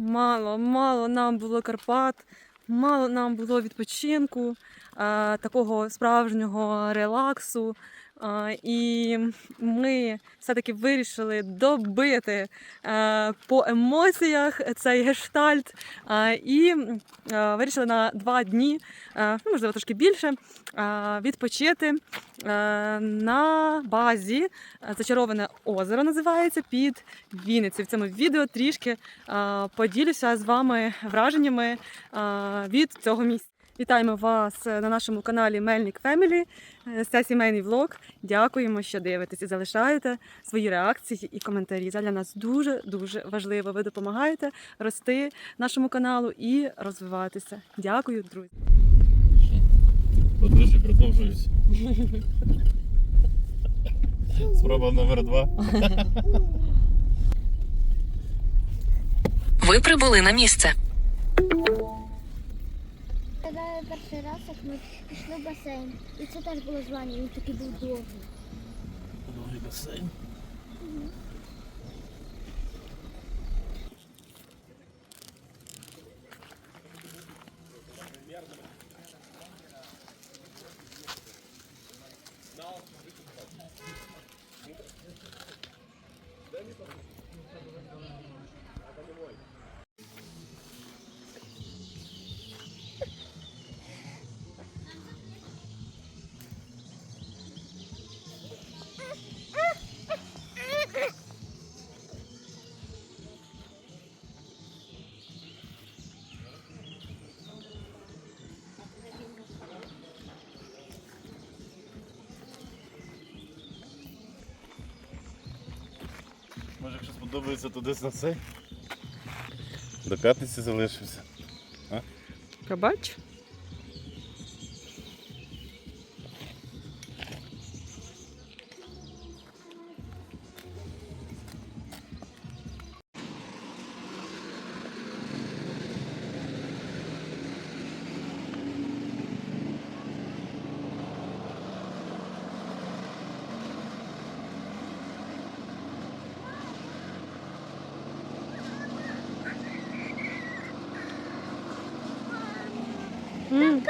Мало, мало нам було Карпат, мало нам було відпочинку, такого справжнього релаксу. І ми все-таки вирішили добити е, по емоціях цей гештальт. і е, вирішили на два дні, е, ну, можливо, трошки більше, відпочити на базі. Зачароване озеро називається під Вінницею. В цьому відео трішки поділюся з вами враженнями від цього місця. Вітаємо вас на нашому каналі Мельник Фемілі. Е, Це сімейний влог. Дякуємо, що дивитесь і залишаєте свої реакції і коментарі. Це для нас дуже дуже важливо. Ви допомагаєте рости нашому каналу і розвиватися. Дякую, друзі. Подорожі продовжуюсь. Спроба номер два. Ви прибули на місце. Згадаю перший раз, як ми пішли в басейн. І це теж було звання, він такий був довгий. Довгий басейн. Може, туди на цей. До п'ятниці залишився. Пробач.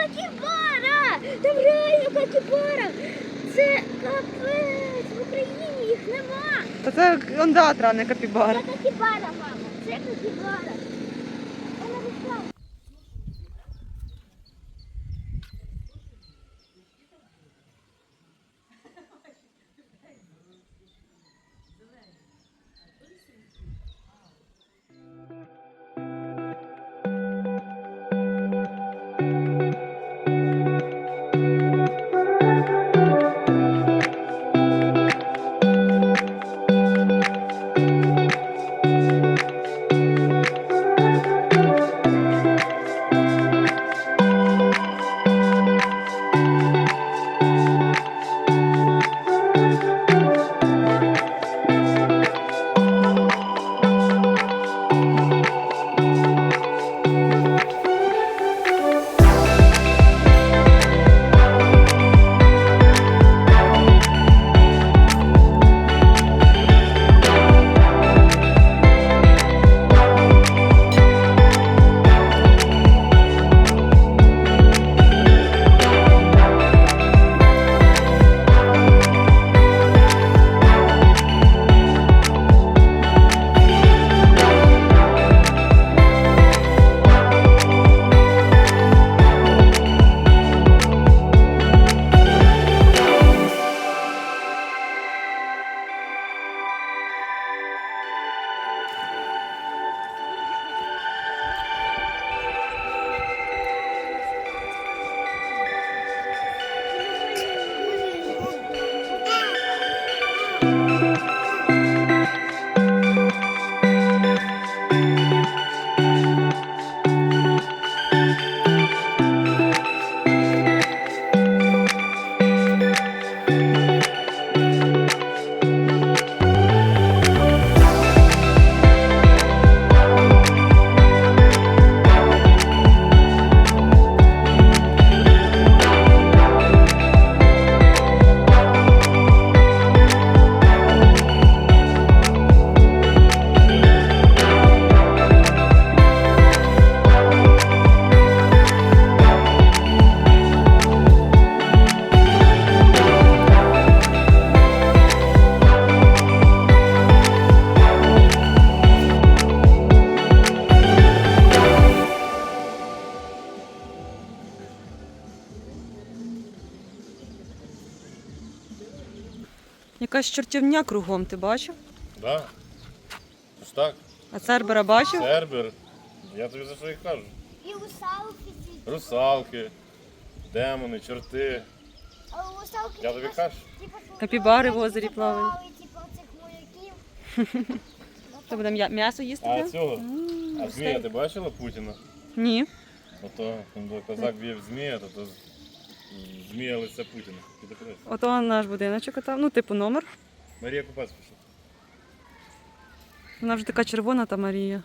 Капібара! Там реально капібара! Це капець! В Україні їх нема! Та це ондатра, а не капібара. Це капібара, мама! Це капібара! Якась чортівня кругом, ти бачив? Да. Тож так, А цербера бачив? Цербер. Я тобі за що їх кажу. І русалки. Русалки, демони, чорти. А русалки Я тобі кажу. Капібари в озері плавають. Типа цих моряків. Будемо м'ясо їсти? А будемо? цього? А змія ти бачила Путіна? Ні. Ото коли козак б'є в змія, то, то змія лиця Путіна. Ото наш будиночок там, ну, типу номер. Марія Купець пішла. Вона вже така червона, та Марія.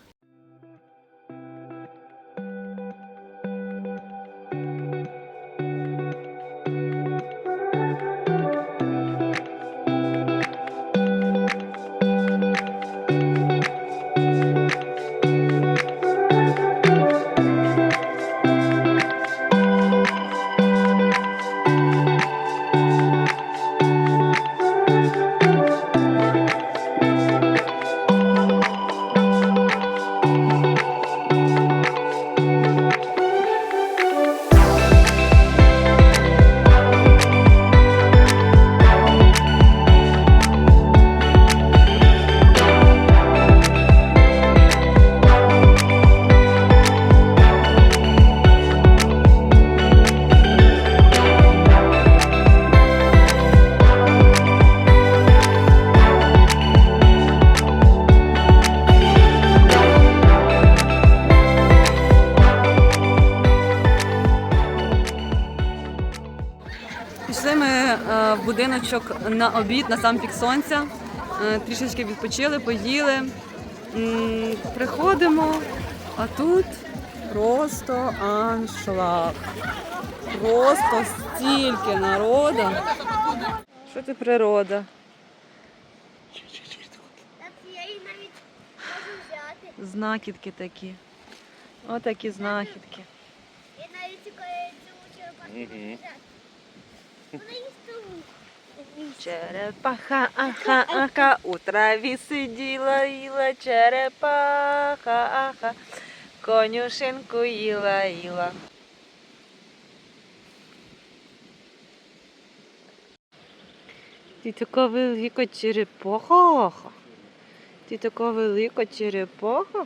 Пішли ми е, в будиночок на обід, на сам пік сонця. Е, трішечки відпочили, поїли. Приходимо, а тут просто аншлаг. Просто стільки народу. Що це природа? Я її навіть можу взяти. Знахідки такі. Отакі знахідки. Я навіть цю Черепаха, аха, аха, у траві сиділа, їла черепаха, аха, конюшинку їла, їла. Ти така велика черепаха. Ти така велика черепаха.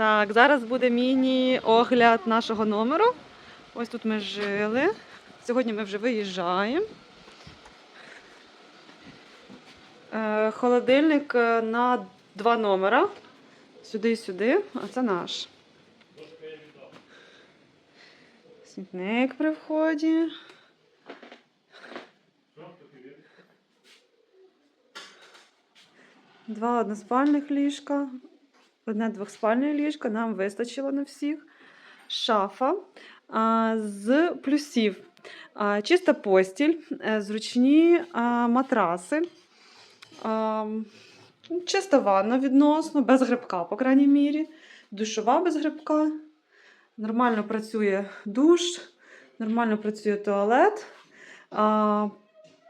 Так, зараз буде міні-огляд нашого номеру. Ось тут ми жили. Сьогодні ми вже виїжджаємо. Е, Холодильник е, на два номера. Сюди і сюди, а це наш. Смітник при вході. Два односпальних ліжка, одне двохспальне ліжко, нам вистачило на всіх. Шафа а, з плюсів. А, чиста постіль, е, зручні а, матраси, а, чиста ванна відносно, без грибка, по крайній мірі, душова без грибка. Нормально працює душ, нормально працює туалет. А,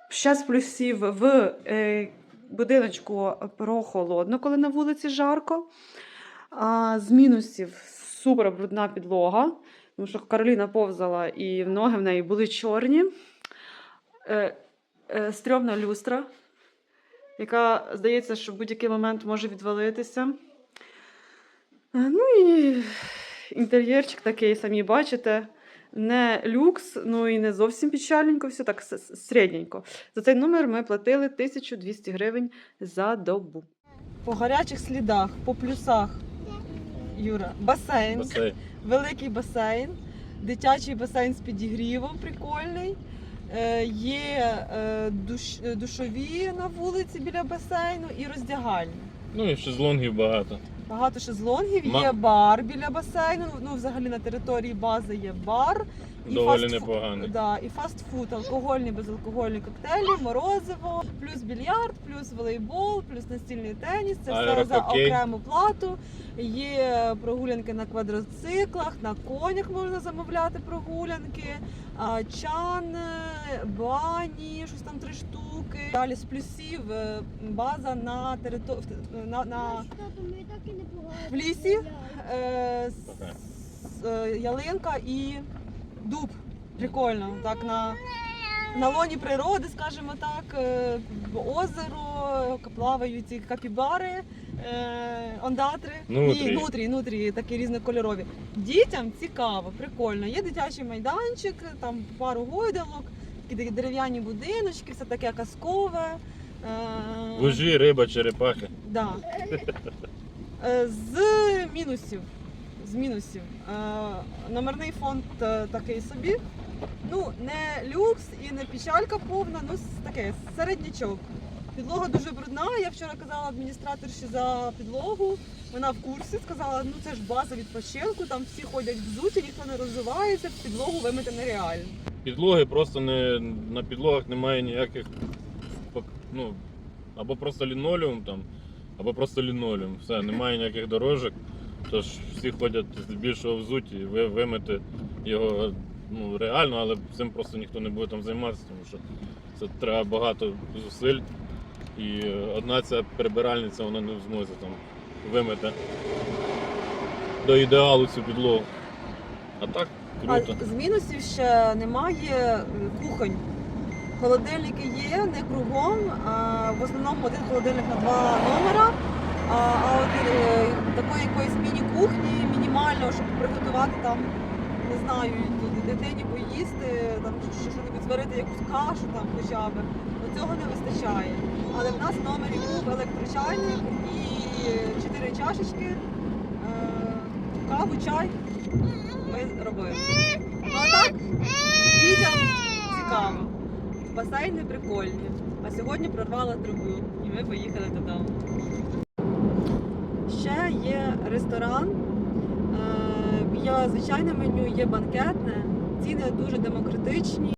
ще з плюсів в е, будиночку прохолодно, коли на вулиці жарко. А, з мінусів супер брудна підлога, тому що Кароліна повзала і ноги в неї були чорні. Е, е, стрьомна люстра, яка здається, що в будь-який момент може відвалитися. Е, Ну і інтер'єрчик такий, самі бачите. не люкс, ну і не зовсім печальненько, все так середненько. За цей номер ми платили 1200 гривень за добу. По гарячих слідах, по плюсах. Юра, басейн, Басейн. великий басейн, дитячий басейн з підігрівом, прикольний. Е, є е, душ, душові на вулиці біля басейну і роздягальні. Ну і шезлонгів багато. Багато шезлонгів, Ма- є бар біля басейну. Ну, взагалі на території бази є бар. Доволі фастфу- непоганий. Да, і фастфуд, алкогольні, безалкогольні коктейлі, морозиво, плюс більярд, плюс волейбол, плюс настільний теніс. Це все за Аерохокей. окрему плату. Є прогулянки на квадроциклах, на конях можна замовляти прогулянки, а, чан, бані, щось там три штуки. Далі з плюсів е, база на території на, на і погано В лісі? е, с- е, ялинка і дуб. Прикольно. Так на, на лоні природи, скажімо так, е, озеро, плавають ці капібари, ондатри. Нутрії. Ні, нутрії, нутрії, такі різнокольорові. Дітям цікаво, прикольно. Є дитячий майданчик, там пару гойдалок, такі дерев'яні будиночки, все таке казкове. Е, Вужі, риба, черепахи. Да. Е, З мінусів. З мінусів. Е, Номерний фонд е, такий собі. Ну, не люкс і не печалька повна, ну таке середнячок. Підлога дуже брудна. Я вчора казала адміністраторші за підлогу. Вона в курсі сказала, ну це ж база відпочинку, там всі ходять взуті, ніхто не розвивається, підлогу вимити нереально. Підлоги просто не на підлогах немає ніяких ну, або просто лінолеум там, або просто лінолеум. Все, немає ніяких дорожок. Тож всі ходять здебільшого взуті, ви вимити його ну, реально, але цим просто ніхто не буде там займатися, тому що це треба багато зусиль. І одна ця прибиральниця вона не в змозі там вимити до ідеалу цю підлогу. А так круто. А з мінусів ще немає кухонь. Холодильники є не кругом. А в основному один холодильник на два номера. А, а от е, такої якоїсь міні-кухні, мінімального, щоб приготувати там, не знаю, дитині поїсти, там що- що-небудь зварити якусь кашу там хоча б. Ну, цього не вистачає. Але в нас в номері був електрочайник і чотири чашечки, е, каву, чай. Ми робили. Ну так, дітям цікаво. Басейни прикольні. А сьогодні прорвала трубу і ми поїхали додому. Ще є ресторан. Е, Є звичайне меню, є банкетне. Ціни дуже демократичні.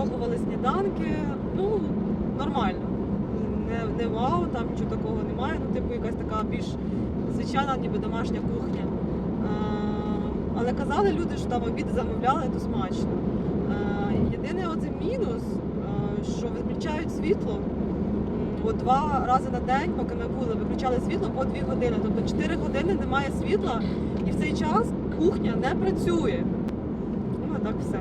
Пробували сніданки, ну нормально. Не, не вау, там нічого такого немає. Ну, типу, якась така більш звичайна, ніби домашня кухня. Е, але казали люди, що там обід замовляли, то смачно. Е, єдине оце мінус, е, що виключають світло. М, два рази на день, поки ми були, виключали світло по дві години. Тобто 4 години немає світла, і в цей час кухня не працює. Ну, а так все.